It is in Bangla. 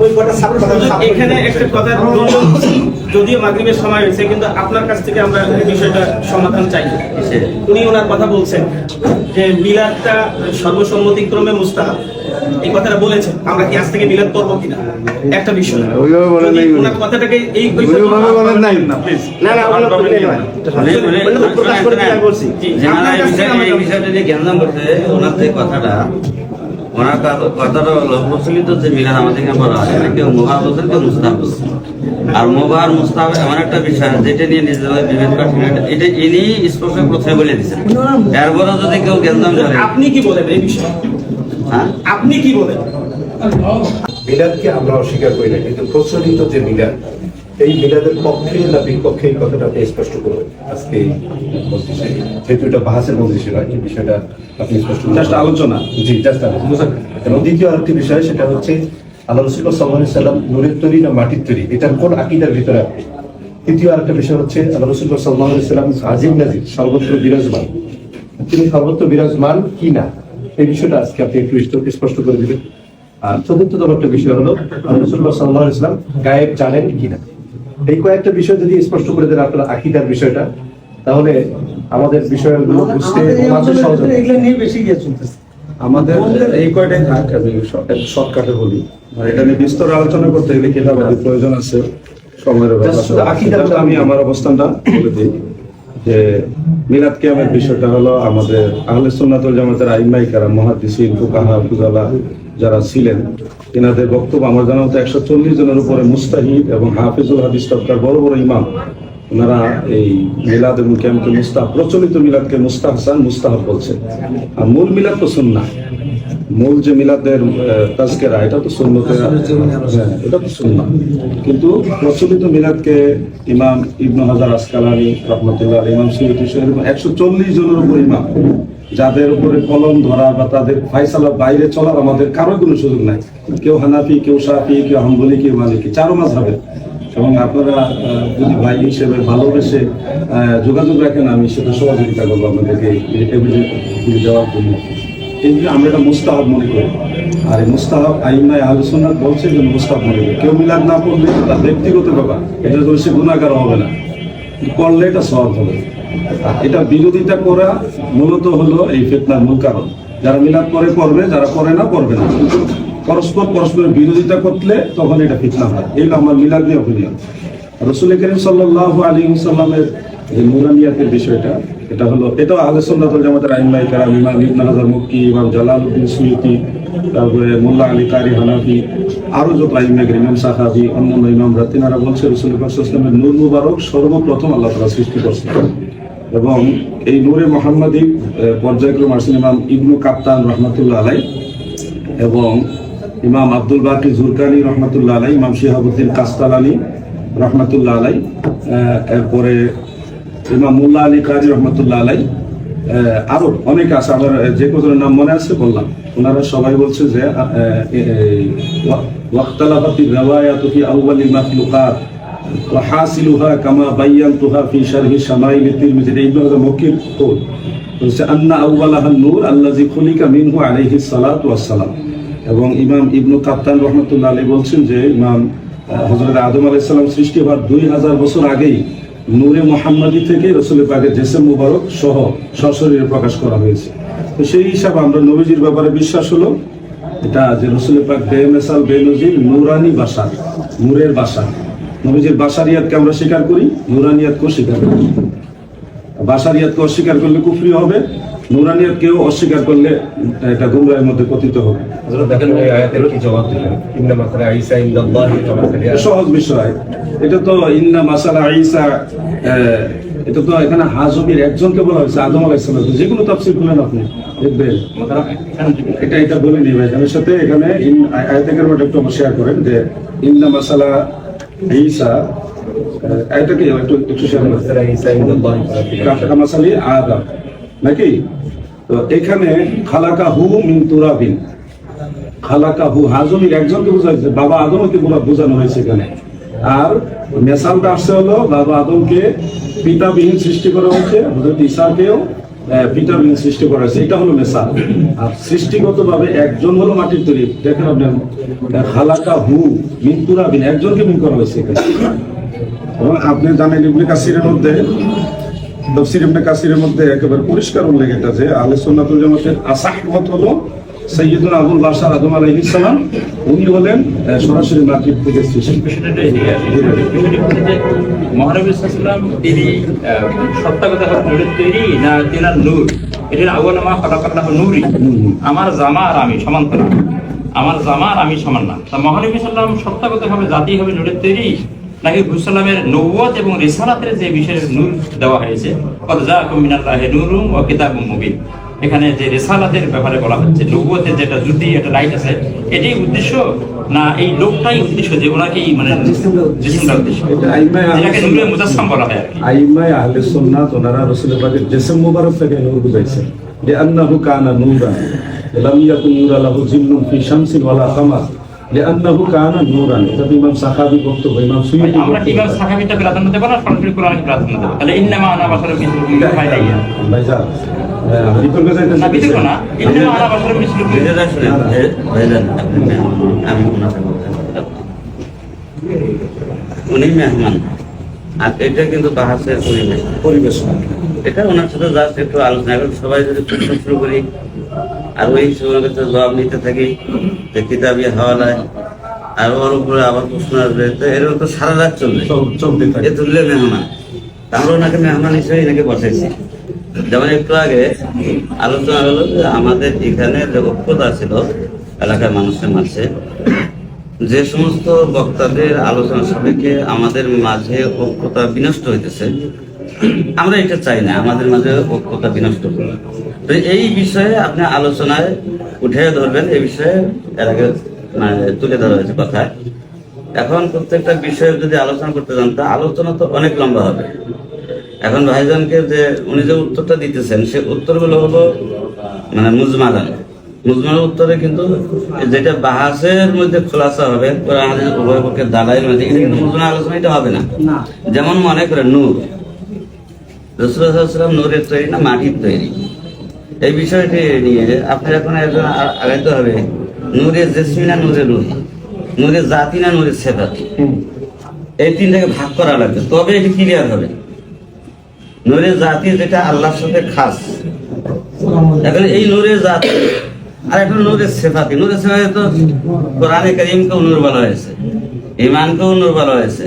ওই কটা ছাত্র এখানে একটা কথা যদিও- মাগরিবের সময় হয়েছে কিন্তু আপনার কাছ থেকে আমরা এই বিষয়টা সমাধান চাই উনি ওনার কথা বলছেন যে মিলাদটা সর্বসম্মতিক্রমে মুস্তাহাব এই কথাটা বলেছেন আমরা কি আজ থেকে মিলাদ করব কিনা একটা বিষয় ওইভাবে বলেন নাই ওনার কথাটাকে এই ওই ওইভাবে বলেন নাই। না প্লিজ না না ওগুলো তো নেই প্রকাশ করে দিয়ে আমি বলছি আপনার এই বিষয়টা যে জ্ঞান করছে ওনার যে কথাটা ওনার কা- কথাটা হলো প্রচলিত যে মিলাদ আমাদের এখানে বলা হয় কেউ মোবাহ বলছেন কেউ মুস্তাহ বলছেন আর মোবাহ মুস্তাহ এমন একটা বিষয় যেটা নিয়ে নিজেদের বিভেদ করছেন এটা- এটা ইনি স্পষ্ট প্রথমে বলে দিচ্ছেন এরপরে যদি কেউ করে আপনি কি বলেন এই বিষয়ে? হ্যাঁ? আপনি কি বলেন? মিলাদকে আমরা অস্বীকার করি না কিন্তু প্রচলিত যে মিলাদ এই মিলাদের পক্ষে না বিপক্ষে এই কথাটা আপনি স্পষ্ট করবেন আজকে মজলিসে যেহেতু এটা বাহাসের মজলিসে নয় এই বিষয়টা আপনি স্পষ্ট। Just আলোচনা। জি জাস্ট আলোচনা। এবং দ্বিতীয় আরেকটি বিষয় সেটা হচ্ছে আল্লাহ রসুল সাল্লাহ সাল্লাম নুরের তৈরি না মাটির তৈরি? এটার কোন আকিদার ভিতরে আপনি? তৃতীয় আরেকটা বিষয় হচ্ছে আল্লাহ রসুল সাল্লাহ সাল্লাম আজিম নাজির সর্বত্র বিরাজমান। তিনি সর্বত্র বিরাজমান কি না? এই বিষয়টা আজকে আপনি একটু স্প- স্পষ্ট করে দিবেন। আর চতুর্থতম একটা বিষয় হলো আল্লাহ রসুল্লাহ সাল্লাহ ইসলাম গায়েব জানেন কিনা এই কয়েকটা বিষয় যদি স্পষ্ট করে দেন আপনার আকিদার বিষয়টা তাহলে আমাদের বিষয়গুলো বুঝতে মানুষের সহজ হবে। এগুলো নিয়ে বেশি গিয়ে চলতেছে। আমাদের এই কয়টাই থাক আমি শর্টকাটে বলি। আর এটা নিয়ে বিস্তর আলোচনা করতে গেলে কিতাবাদি প্রয়োজন আছে। সময়ের আমি আমার অবস্থানটা বলে দিই। যে মিলাদ কিয়ামের বিষয়টা হলো আমাদের আহলে সুন্নাতুল জামাতের আইমাই কারা মহাদিসিন ফুকাহা, ফুজালা যারা ছিলেন এনাদের বক্তব্য আমার জানা মতো একশো চল্লিশ জনের উপরে মুস্তাহিদ এবং হাফিজুল হাদিস তবকার বড় বড় ইমাম, ওনারা এই মিলাদ এবং কিয়ামকে মুস্তাহ, প্রচলিত মিলাদকে মুস্তাহসান মুস্তাহাব বলছে। আর মূল মিলাদ তো সুন্নাহ। মূল যে মিলাদের তাজকেরা এটা তো সুন্নতে হ্যাঁ, এটা তো সুন্নাহ। কিন্তু প্রচলিত মিলাদকে ইমাম ইবনু হাজার আসকালানি রহমতুল্লাহ ইমাম সৈয়দ একশো চল্লিশ জনের উপর ইমাম যাদের উপরে কলম ধরা বা তাদের ফাইসালা বাইরে চলার আমাদের কারও কোনো সুযোগ নাই। কেউ হানাফি কেউ সাফি কেউ হাম্বলি কেউ মালিকি চারো মাস হবে এবং আপনারা যদি ভাই হিসেবে ভালোবেসে যোগাযোগ রাখেন আমি সেটা সহযোগিতা করব আপনাদেরকে দেওয়ার জন্য। কিন্তু আমরা এটা মুস্তাহাব মনে করি। আর এই মুস্তাহাব আইনায় আলোচনা বলছে যে মুস্তাহাব মনে করি। কেউ মিলাদ না করলে তার ব্যক্তিগত ব্যাপার। এটা তো সে গুণাগার হবে না। করলে এটা সহজ হবে। এটা বিরোধিতা করা মূলত হলো এই ফেতনার মূল কারণ। যারা মিলাদ করে, করবে। যারা করে না, করবে না। পরস্পর পরস্পরের বিরোধিতা করলে তখন এটা ফিতনা হয়। এই আমার মিলাদ নিয়ে অপিনিয়ন রসুল করিম সাল্লাহ আলী সাল্লামের যে নুরানিয়াতের বিষয়টা এটা হলো, এটা আহলে সুন্নাতুল জামাতের আইমাই কারাম ইমাম ইবনে হাজার মুক্কি ইমাম জালালউদ্দিন সুয়ুতি, তারপরে মোল্লা আলী কারি হানাফি, আরও যত আইমাই ইমাম সাহাবি, অন্যান্য ইমামরা, তিনারা বলছে রসুল ইসলামের নূর মুবারক সর্বপ্রথম আল্লাহ তারা সৃষ্টি করছে। এবং এই নূরে মোহাম্মদী পর্যায়ক্রম আসছেন ইমাম ইবনু কাপ্তান রহমতুল্লাহ আলাই এবং ইমাম আব্দুল বাকি জুরকানি রহমতুল্লাহ আলাই ইমাম শিহাবুদ্দিন কাস্তালানি রহমতুল্লাহ আলাই এরপরে ইমাম মুল্লা আলী কাজী রহমতুল্লাহ আলাই আহ, আরো অনেকে আছে আমার আহ, যে কজনের নাম মনে আছে বললাম ওনারা সবাই বলছে যে ওয়াক্তালাফাতি রিওয়ায়াতু ফি আউয়ালিল মাখলুকাত وحاصلها كما بينتها في شرح شمائل الترمذي ابن هذا مكير قول বলছে আন্না আউ্বালাহান নূর আল্লাজি খুলিকা মিনহু আলাইহি সালাতু ওয়াসসালাম এবং ইমাম ইবনু কাপ্তান রহমতুল্লাহ আলী বলছেন যে ইমাম হজরত আদম আলাইহিস সালাম সৃষ্টি হওয়ার দুই হাজার বছর আগেই নূরে মোহাম্মদী থেকে রসুল পাকের জেসেম মুবারক সহ সশরীরে প্রকাশ করা হয়েছে। তো সেই হিসাবে আমরা নবীজির ব্যাপারে বিশ্বাস হলো, এটা যে রসুল পাক বেমেসাল, বেনজির, নুরানি বাসা, নূরের বাসা। নবীজির বাসারিয়াতকে আমরা স্বীকার করি, নুরানিয়াতকেও স্বীকার করি। বাসারিয়াতকে অস্বীকার করলে কুফরি হবে নুরানিয়াতকেও অস্বীকার করলে এটা গুমরাহের মধ্যে পতিত হবে। সহজ বিষয়। এটা তো ইন্না মাসালা আহ, এটা তো এখানে হাজমির একজনকে বলা হয়েছে আদম আলাইসালাম যে কোনো তাফসির খুলেন আপনি দেখবেন। এটা এটা বলে নিবে এর সাথে এখানে ইন- আয়- আয়াতে কারিমাটা একটু শেয়ার করেন যে ইন্না মাসালা ঈসা এটাকে একটু একটু শেয়ার করেন। ওয়া মাসালা আদম। নাকি? তো এখানে খালাকা হু মিন তুরাবিন। খালাকা হু হাজমির একজনকে বোঝা হয়েছে বাবা আদমকে বোঝা- বোঝানো হয়েছে এখানে। আর মেসালটা আসছে হলো বাবা আদমকে পিতাবিহীন সৃষ্টি করা হয়েছে হজরত ঈসাকেও ভিটামিন সৃষ্টি করা হয়েছে। এটা হলো মেসাল আর সৃষ্টিগতভাবে একজন হলো মাটির তৈরি। দেখেন আপনি আহ, হালাকা হু মিন্তুরা বিন একজনকে মিন করা হয়েছে এখানে। আপনি জানেন ইবনে কাসিরের মধ্যে তফসির ইবনে কাসিরের মধ্যে একেবারে পরিষ্কার উল্লেখ এটা যে সুন্নাতুল জামাতের আসাহ মত হলো সৈয়দুল আবুল বাশার আদম আলাইহিস সালাম। উনি হলেন সরাসরি থেকে সাল্লাম আমার জামা আর আমি সমান্তরাল আমার জামা আর আমি সমান না। মহানবী সাল্লাম সত্তাগত ভাবে জাতি হবে নূরের তৈরি। নাকি হুসালামের নৌবত এবং রিসালাতের যে বিষয়ের নূর দেওয়া হয়েছে? নূরুম ও কিতাবুম মুবিন। এখানে যে রেসালাতের ব্যাপারে বলা হচ্ছে নবুয়তের যেটা জ্যোতি একটা লাইট আছে। এটাই উদ্দেশ্য না এই লোকটাই উদ্দেশ্য যে ওনাকেই মানে জিসমটা উদ্দেশ্য। যেটাকে নূরে মুজাসসাম বলা হয় আইমায় আহলে সুন্নাত ওনারা রাসূল পাকের জিসম মুবারক থেকে নূর বুঝাইছেন। লিআন্নাহু কানা নূরান লাম ইয়াকুন নূরা লাহু জিল্লুন ফি শামসিন ওয়ালা কামার। লিআন্নাহু কানা নূরান এটা ইমাম সাহাবী বক্তব্য ইমাম সুয়ুতি আমরা সাহাবিটা প্রাধান্য দেবো না সরাসরি কোরআনকে প্রাধান্য দেবো তাহলে ইন্নামা আনা মিসলুকুম না বিতর্ক না ইন্নামা মিসলুকুম শুনেন এ- ভাইজান মেহমান আমি ওনাকে বলতেন উনি মেহমান আর এটা কিন্তু বাহাসের পরিবেশ পরিবেশ এটা ওনার সাথে জাস্ট একটু আলোচনা এখন সবাই যদি শুরু করি আর ওই সময় জবাব নিতে থাকি যে কিতাবি হাওয়ালায় আর ওর উপরে আবার প্রশ্ন আসবে তো এরকম তো সারা রাত চলবে। এ তুললে মেহমান। আমরা ওনাকে মেহমান হিসেবে এনাকে বসাইছি। যেমন একটু আগে আলোচনা হলো যে আমাদের এখানে যে ঐক্যতা ছিল এলাকার মানুষের মাঝে যে সমস্ত বক্তাদের আলোচনা সাপেক্ষে আমাদের মাঝে ঐক্যতা বিনষ্ট হইতেছে। আমরা এটা চাই না আমাদের মাঝে ঐক্যতা বিনষ্ট হোক। তো এই বিষয়ে আপনি আলোচনায় উঠে ধরবেন এই বিষয়ে এর আগে মানে তুলে ধরা হয়েছে কথা। এখন প্রত্যেকটা বিষয়ে যদি আলোচনা করতে যান তা আলোচনা তো অনেক লম্বা হবে। এখন ভাইজানকে যে উনি যে উত্তরটা দিতেছেন সে উত্তরগুলো হলো মানে মুজমালান মুজমালের উত্তরে কিন্তু যেটা বাহাসের মধ্যে খোলাসা হবে উভয় পক্ষের দালাইয়ের মধ্যে কিন্তু মুজমাল আলোচনা এটা হবে না। যেমন মনে করেন নূর। রসুলাম নূরের তৈরি না মাটির তৈরি? এই বিষয়টি নিয়ে আপনার এখন একজন আগাইতে হবে। নূরের জেসমি না নূরের রুহি? নূরের জাতি না নূরের সেদাতি এই তিনটাকে ভাগ করা লাগবে। তবে এটি ক্লিয়ার হবে। নূরের জাতি যেটা আল্লাহর সাথে খাস। এখন এই নূরের জাতি আর এখন নূরের সেফাতি। নূরের সেফাতি তো কোরআনে করিমকেও নূর বলা হয়েছে ইমানকেও নূর বলা হয়েছে।